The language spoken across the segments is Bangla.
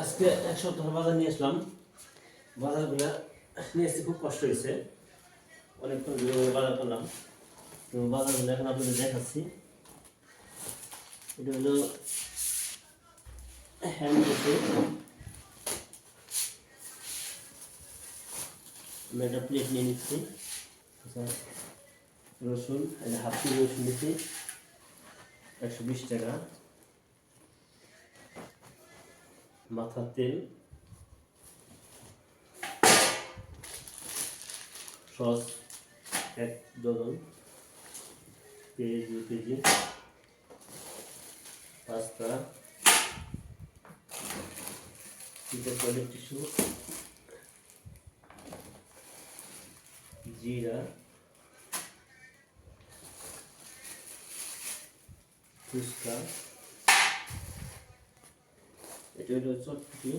আজকে এক সপ্তাহ বাজার নিয়ে আসলাম। বাজারগুলো নিয়ে আসতে খুব কষ্ট হয়েছে। অনেকক্ষণ ঘুরে বাজার করলাম। তো বাজারগুলো এখন আপনাদের দেখাচ্ছি। এটা হলো হ্যান্ড আমি একটা প্লেট নিয়ে নিচ্ছি। আচ্ছা, রসুন হাফ কিলো রসুন নিচ্ছি। একশো বিশ টাকা। মাথার তেল সস এক ডজন পেঁয়াজ দুই KG pasta chicken toilet tissue জিরা ফুচকা এটা হলো চটপটি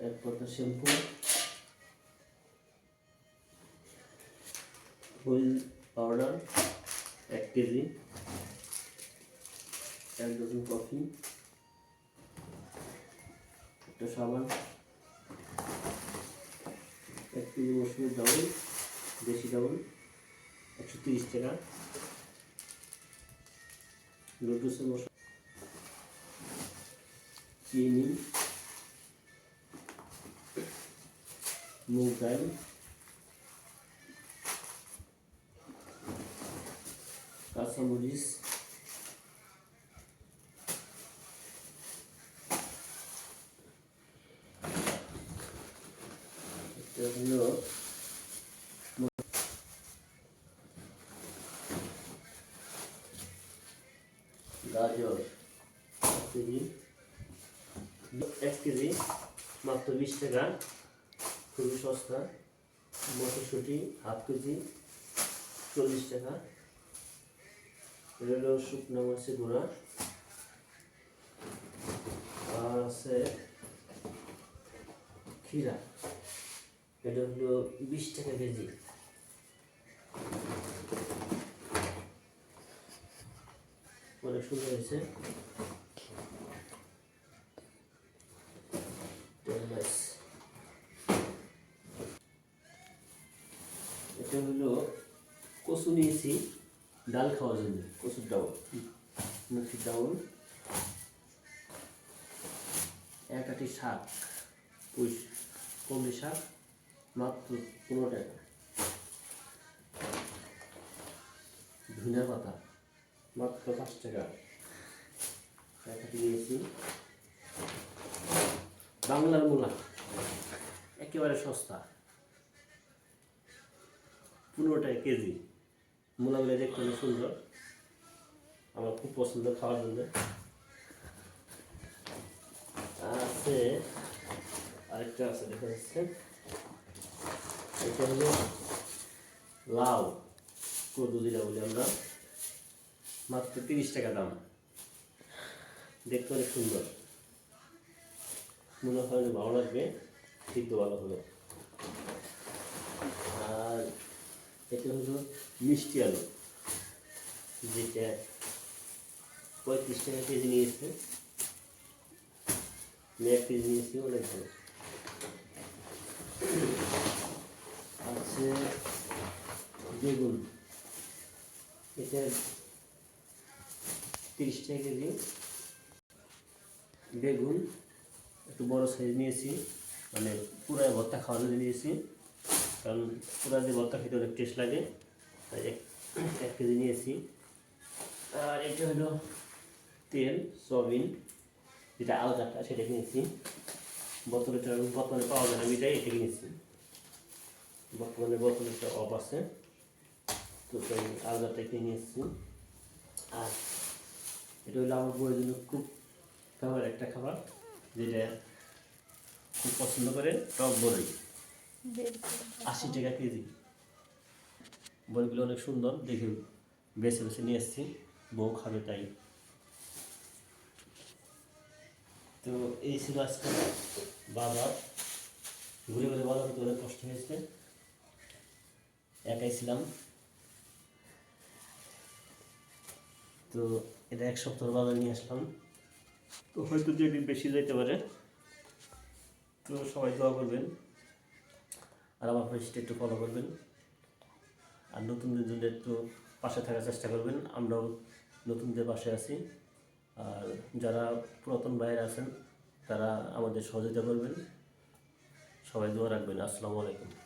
এরপরটা শ্যাম্পু হুইল পাউডার এক কেজি এক ডজন কফি একটা সাবান এক কেজি মসুরের ডাউল দেশি ডাউল একশো তিরিশ টাকা লোটসের মশলা চিনি মুগ ডাল কাঁচামরিচ এটা হলো গাজর এক কেজি এক কেজি মাত্র বিশ টাকা। খুবই সস্তা। মটরশুঁটি হাফ কেজি চল্লিশ টাকা। এটা শুকনো মাছের গুঁড়া। আর আছে খিরা এটা হলো বিশ টাকা কেজি। অনেক সুন্দর হয়েছে তেল মাছ এটা হলো কচু নিয়েছি ডাল খাওয়ার জন্য। কচুর ডাউল। মুখির ডাউল। এক আটি শাক পুঁই কমলি শাক মাত্র পনেরো টাকা। ধনিয়া পাতা মাত্র পাঁচ টাকা। এক আটি নিয়েছি। বাংলার মূলা একেবারে সস্তা। পনেরো টাকা কেজি মূলাগুলো দেখতে অনেক সুন্দর। আমার খুব পছন্দ খাওয়ার জন্য। আছে, আরেকটা আছে দেখা যাচ্ছে এটা হলো লাউ, কদু যেটা বলি আমরা। মাত্র তিরিশ টাকা দাম। দেখতে অনেক সুন্দর। মনে হয় ভালো লাগবে। সিদ্ধ ভালো হলো। আর এটা হলো মিষ্টি আলু, যেটা পঁয়ত্রিশ টাকা কেজি নিয়েছে। আমি এক কেজি নিয়েছি অনেক ভালো। আছে বেগুন, এটা তিরিশ টাকা কেজি। বেগুন, একটু বড় সাইজ নিয়েছি মানে পুরো ভর্তা খাওয়ার জন্য নিয়েছি। কারণ পুরা দিয়ে ভর্তা খেতে অনেক টেস্ট লাগে, তাই এক কেজি নিয়েছি। আর এটা হলো তেল, সয়াবিন, যেটা আলাদাটা সেটা কিনেছি। বোতলটা বর্তমানে পাওয়া যায় না, আমি এটাই এটা কিনেছি। বর্তমানে বোতলটা অফ আছে, তো তাই আলাদাটা কিনে এসেছি আর এটা হলো আমার বউয়ের জন্য খুব খাবার একটা খাবার, যেটা খুব পছন্দ করে টক বড়ই আশি টাকা কেজি। বইগুলো অনেক সুন্দর, দেখে বেছে বেছে নিয়ে এসেছি। বউ খাবে তাই। তো এই ছিল আজকে বাজার। ঘুরে ঘুরে বাজার করতে অনেক কষ্ট হয়েছে। একাই ছিলাম। তো এটা এক সপ্তাহ বাজার নিয়ে আসলাম। তো হয়তো দিন বেশি যাইতে পারে, তো সবাই দোয়া করবেন। আর আমার পেজটা একটু ফলো করবেন। আর নতুনদের জন্য একটু পাশে থাকার চেষ্টা করবেন। আমরাও নতুনদের পাশে আছি। আর যারা পুরাতন বাইরে আছেন, তারা আমাদের সহযোগিতা করবেন। সবাই দোয়া রাখবেন। আসসালামু আলাইকুম।